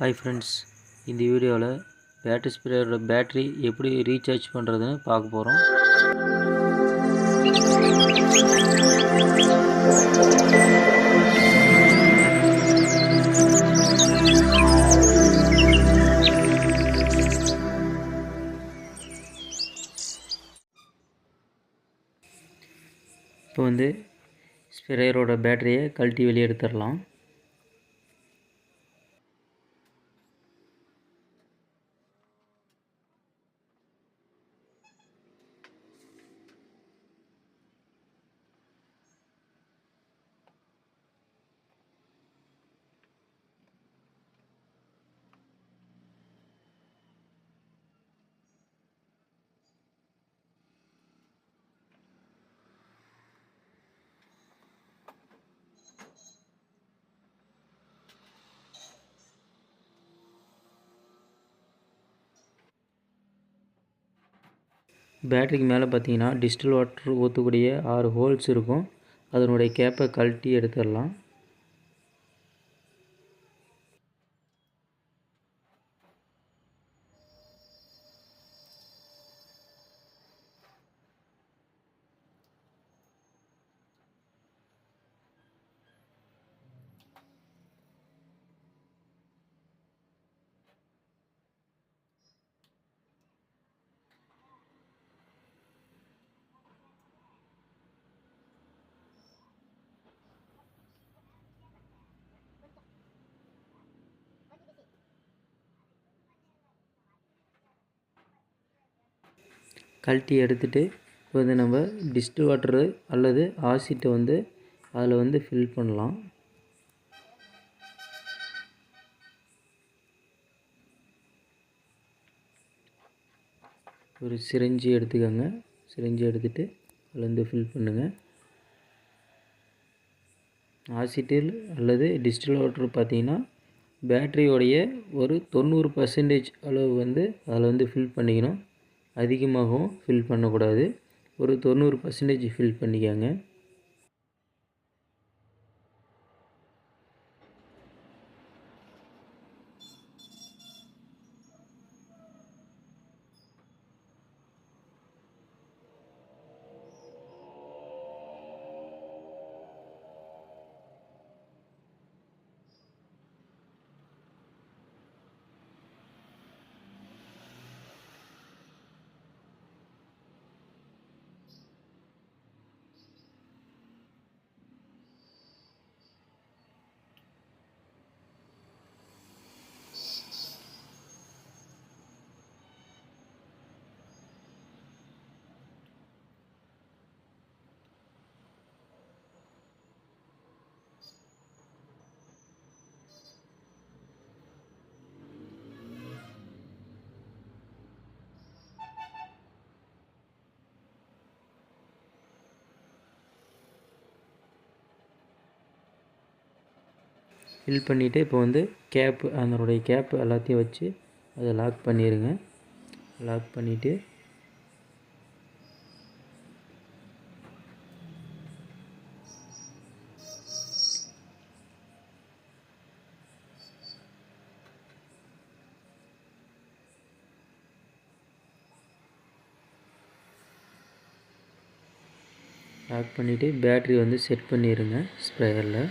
Hi friends இந்த வீடியோவில் battery ஸ்ப்ரேயரோட பேட்டரி எப்படி ரீசார்ஜ் பண்ணுறதுன்னு பார்க்க போகிறோம் இப்போ வந்து ஸ்ப்ரேயரோட பேட்டரியை கழட்டி வெளியே எடுத்துடலாம். பேட்டரிக்கு மேலே பார்த்தீங்கன்னா டிஸ்டில் வாட்டர் ஊற்றக்கூடிய ஆறு ஹோல்ஸ் இருக்கும். அதனுடைய கேப்பை கழட்டி எடுத்துடலாம். கழட்டி எடுத்துட்டு இப்போ வந்து நம்ம டிஸ்டில் வாட்டரு அல்லது ஆசிட்டை வந்து அதில் வந்து ஃபில் பண்ணலாம். ஒரு சிரிஞ்சி எடுத்துக்கோங்க. சிரிஞ்சி எடுத்துகிட்டு அதில் வந்து ஃபில் பண்ணுங்கள் ஆசிட்டில் அல்லது டிஸ்டில் வாட்டர் பார்த்தீங்கன்னா பேட்டரியோடைய ஒரு தொண்ணூறு பர்சன்டேஜ் அளவு வந்து அதில் வந்து ஃபில் பண்ணிக்கணும். அதிகமாகவும் ஃபில் பண்ணக்கூடாது. ஒரு தொண்ணூறு பர்சன்டேஜ் ஃபில் பண்ணிக்கோங்க. ஃபில் பண்ணிவிட்டு இப்போ வந்து கேப்பு அதனுடைய கேப்பு எல்லாத்தையும் வச்சு அதை லாக் பண்ணிடுங்க லாக் பண்ணிவிட்டு லாக் பண்ணிவிட்டு பேட்ரி வந்து செட் பண்ணிடுங்க ஸ்ப்ரேயரில்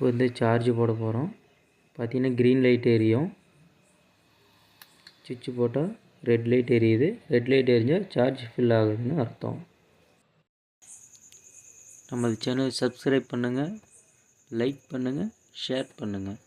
இப்போ வந்து சார்ஜ் போட போகிறோம் பார்த்தீங்கன்னா க்ரீன் லைட் எரியும். சுவிட்ச் போட்டால் ரெட் லைட் எரியுது. ரெட் லைட் எரிஞ்சால் சார்ஜ் ஃபில் ஆகுதுன்னு அர்த்தம். நமது சேனல் சப்ஸ்கிரைப் பண்ணுங்கள் லைக் பண்ணுங்கள் ஷேர் பண்ணுங்கள்